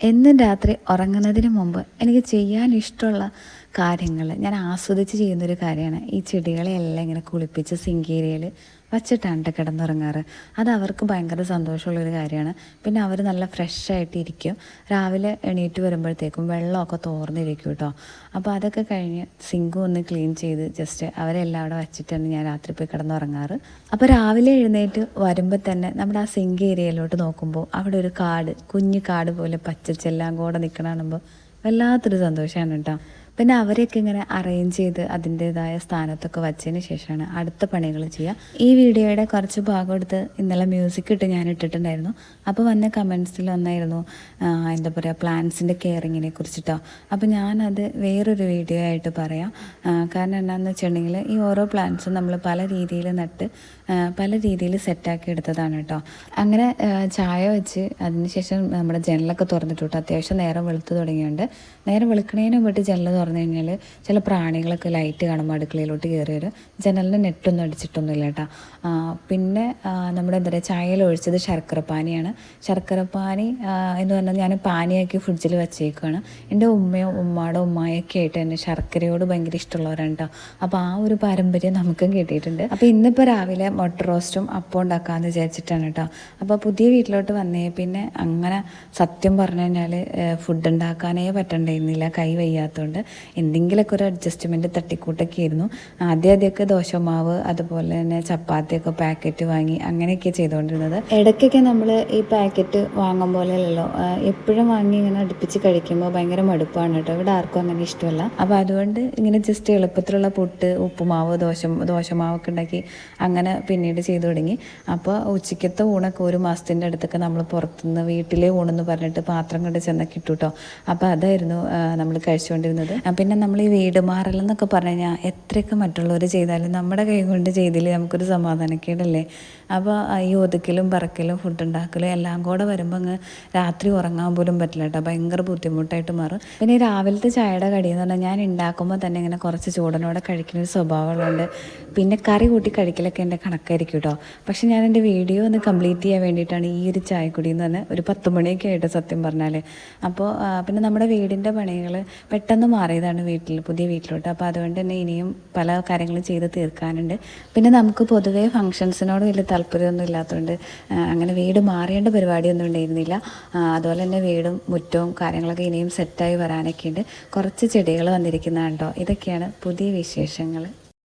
എന്നും രാത്രി ഉറങ്ങുന്നതിന് മുമ്പ് എനിക്ക് ചെയ്യാൻ ഇഷ്ടമുള്ള കാര്യങ്ങൾ. ഞാൻ ആസ്വദിച്ച് ചെയ്യുന്നൊരു കാര്യമാണ്. ഈ ചെടികളെല്ലാം ഇങ്ങനെ കുളിപ്പിച്ച് സിങ്കേരിയയിൽ വച്ചിട്ടാണ് ട്ടോ കിടന്നുറങ്ങാറ് അത് അവർക്ക് ഭയങ്കര സന്തോഷമുള്ളൊരു കാര്യമാണ്. പിന്നെ അവർ നല്ല ഫ്രഷ് ആയിട്ട് ഇരിക്കും രാവിലെ എണീറ്റ് വരുമ്പോഴത്തേക്കും വെള്ളമൊക്കെ തോർന്നിരിക്കും കേട്ടോ അപ്പോൾ അതൊക്കെ കഴിഞ്ഞ് സിങ്കും ഒന്ന് ക്ലീൻ ചെയ്ത് ജസ്റ്റ് അവരെല്ലാം അവിടെ വച്ചിട്ടാണ് ഞാൻ രാത്രി പോയി കിടന്നുറങ്ങാറ്. അപ്പോൾ രാവിലെ എഴുന്നേറ്റ് വരുമ്പോൾ തന്നെ നമ്മുടെ ആ സിങ്ക് ഏരിയയിലോട്ട് നോക്കുമ്പോൾ അവിടെ ഒരു കാട് കുഞ്ഞു കാട് പോലെ പച്ചച്ചെല്ലാം കൂടെ നിൽക്കണ വല്ലാത്തൊരു സന്തോഷമാണ് കേട്ടോ പിന്നെ അവരെയൊക്കെ ഇങ്ങനെ അറേഞ്ച് ചെയ്ത് അതിന്റെതായ സ്ഥാനത്തൊക്കെ വച്ചതിന് ശേഷമാണ് അടുത്ത പണികൾ ചെയ്യുക. ഈ വീഡിയോയുടെ കുറച്ച് ഭാഗം എടുത്ത് ഇന്നലെ മ്യൂസിക് ഇട്ട് ഞാൻ ഇട്ടിട്ടുണ്ടായിരുന്നു. അപ്പോൾ വന്ന കമൻസിൽ വന്നായിരുന്നു എന്താ പറയുക പ്ലാന്റ്സിന്റെ കെയറിങ്ങിനെ കുറിച്ചിട്ടോ. അപ്പോൾ ഞാനത് വേറൊരു വീഡിയോ ആയിട്ട് പറയാം. കാരണം എന്താണെന്ന് വെച്ചിട്ടുണ്ടെങ്കിൽ ഈ ഓരോ പ്ലാന്റ്സും നമ്മൾ പല രീതിയിൽ നട്ട് പല രീതിയിൽ സെറ്റാക്കി എടുത്തതാണ് കേട്ടോ. അങ്ങനെ ചായ വെച്ച് അതിനുശേഷം നമ്മുടെ ജനലൊക്കെ തുറന്നിട്ടു അത്യാവശ്യം നേരം വെളുത്ത് തുടങ്ങിയുണ്ട്. നേരം വെളുക്കണേനും വേണ്ടി ജനൽ തുറന്നു കഴിഞ്ഞാൽ ചില പ്രാണികളൊക്കെ ലൈറ്റ് കാണുമ്പോൾ അടുക്കളയിലോട്ട് കയറി വരും ജനലിന് നെറ്റൊന്നും അടിച്ചിട്ടൊന്നുമില്ല കേട്ടോ. പിന്നെ നമ്മുടെ എന്താ പറയുക ചായയിൽ ഒഴിച്ചത് ശർക്കരപ്പാനിയാണ് ശർക്കരപ്പാനി എന്ന് പറഞ്ഞാൽ ഞാൻ പാനിയാക്കി ഫ്രിഡ്ജിൽ വെച്ചേക്കുകയാണ് എന്റെ ഉമ്മയും ഉമ്മാടോ ഉമ്മായൊക്കെ ആയിട്ട് തന്നെ ശർക്കരയോട് ഭയങ്കര ഇഷ്ടമുള്ളവരാണ് കേട്ടോ. അപ്പോൾ ആ ഒരു പാരമ്പര്യം നമുക്കും കിട്ടിയിട്ടുണ്ട്. അപ്പോൾ ഇന്നിപ്പോൾ രാവിലെ മുട്ട റോസ്റ്റും അപ്പം ഉണ്ടാക്കാമെന്ന് വിചാരിച്ചിട്ടാണ് കേട്ടോ. അപ്പോൾ പുതിയ വീട്ടിലോട്ട് വന്നേ പിന്നെ അങ്ങനെ സത്യം പറഞ്ഞു കഴിഞ്ഞാൽ ഫുഡ് ഉണ്ടാക്കാനേ പറ്റണ്ടായിരുന്നില്ല കൈ വയ്യാത്തതുകൊണ്ട് എന്തെങ്കിലുമൊക്കെ ഒരു അഡ്ജസ്റ്റ്മെന്റ് തട്ടിക്കൂട്ടൊക്കെ ആയിരുന്നു ആദ്യം ആദ്യമൊക്കെ ദോശമാവ് അതുപോലെ തന്നെ ചപ്പാത്തിയൊക്കെ പാക്കറ്റ് വാങ്ങി അങ്ങനെയൊക്കെ ചെയ്തുകൊണ്ടിരുന്നത്. ഇടയ്ക്കൊക്കെ നമ്മൾ ഈ പാക്കറ്റ് വാങ്ങും പോലെയല്ലോ എപ്പോഴും വാങ്ങി ഇങ്ങനെ അടുപ്പിച്ച് കഴിക്കുമ്പോൾ ഭയങ്കര മടുപ്പാണ് കേട്ടോ. ഇവിടെ ആർക്കും അങ്ങനെ ഇഷ്ടമല്ല. അപ്പോൾ അതുകൊണ്ട് ഇങ്ങനെ ജസ്റ്റ് എളുപ്പത്തിലുള്ള പുട്ട് ഉപ്പുമാവ് ദോശ ദോശമാവൊക്കെ ഉണ്ടാക്കി അങ്ങനെ പിന്നീട് ചെയ്തു തുടങ്ങി. അപ്പോൾ ഉച്ചയ്ക്കത്തെ ഊണൊക്കെ ഒരു മാസത്തിന്റെ അടുത്തൊക്കെ നമ്മൾ പുറത്തുനിന്ന് വീട്ടിലെ ഊണെന്ന് പറഞ്ഞിട്ട് പാത്രം കൊണ്ട് ചെന്നൊക്കെ ഇട്ടു കേട്ടോ അപ്പോൾ അതായിരുന്നു നമ്മൾ കഴിച്ചുകൊണ്ടിരുന്നത്. പിന്നെ നമ്മൾ ഈ വീട് മാറലെന്നൊക്കെ പറഞ്ഞു കഴിഞ്ഞാൽ എത്രയൊക്കെ മറ്റുള്ളവർ ചെയ്താലും നമ്മുടെ കൈ കൊണ്ട് ചെയ്തില്ലേ നമുക്കൊരു സമാധാനക്കേടല്ലേ? അപ്പോൾ ഈ ഒതുക്കലും പറക്കലും ഫുഡ് ഉണ്ടാക്കലും എല്ലാം കൂടെ വരുമ്പോൾ അങ്ങ് രാത്രി ഉറങ്ങാൻ പോലും പറ്റില്ല കേട്ടോ. ഭയങ്കര ബുദ്ധിമുട്ടായിട്ട് മാറും. പിന്നെ രാവിലത്തെ ചായയുടെ കടി എന്ന് പറഞ്ഞാൽ ഞാൻ ഉണ്ടാക്കുമ്പോൾ തന്നെ ഇങ്ങനെ കുറച്ച് ചൂടനോടെ കഴിക്കുന്ന ഒരു സ്വഭാവമുള്ളതുകൊണ്ട് പിന്നെ കറി കൂട്ടി കഴിക്കലൊക്കെ എന്റെ കണക്കായിരിക്കും കേട്ടോ. പക്ഷെ ഞാൻ എന്റെ വീഡിയോ ഒന്ന് കംപ്ലീറ്റ് ചെയ്യാൻ വേണ്ടിയിട്ടാണ് ഈ ഒരു ചായക്കുടി എന്ന് പറഞ്ഞാൽ ഒരു പത്ത് മണിയൊക്കെ ആയിട്ട് സത്യം പറഞ്ഞാൽ അപ്പോൾ പിന്നെ നമ്മുടെ വീടിന്റെ പണികൾ പെട്ടെന്ന് മാറിയതാണ് വീട്ടിൽ പുതിയ വീട്ടിലോട്ട്. അപ്പോൾ അതുകൊണ്ട് തന്നെ ഇനിയും പല കാര്യങ്ങളും ചെയ്ത് തീർക്കാനുണ്ട്. പിന്നെ നമുക്ക് പൊതുവേ ഫങ്ഷൻസിനോട് വലിയ താല്പര്യമൊന്നും ഇല്ലാത്തതുകൊണ്ട് അങ്ങനെ വീട് മാറേണ്ട പരിപാടിയൊന്നും ഉണ്ടായിരുന്നില്ല. അതുപോലെ തന്നെ വീടും മുറ്റവും കാര്യങ്ങളൊക്കെ ഇനിയും സെറ്റായി വരാനൊക്കെ ഉണ്ട് കുറച്ച് ചെടികൾ വന്നിരിക്കുന്നതാണ് കേട്ടോ ഇതൊക്കെയാണ് പുതിയ വിശേഷങ്ങൾ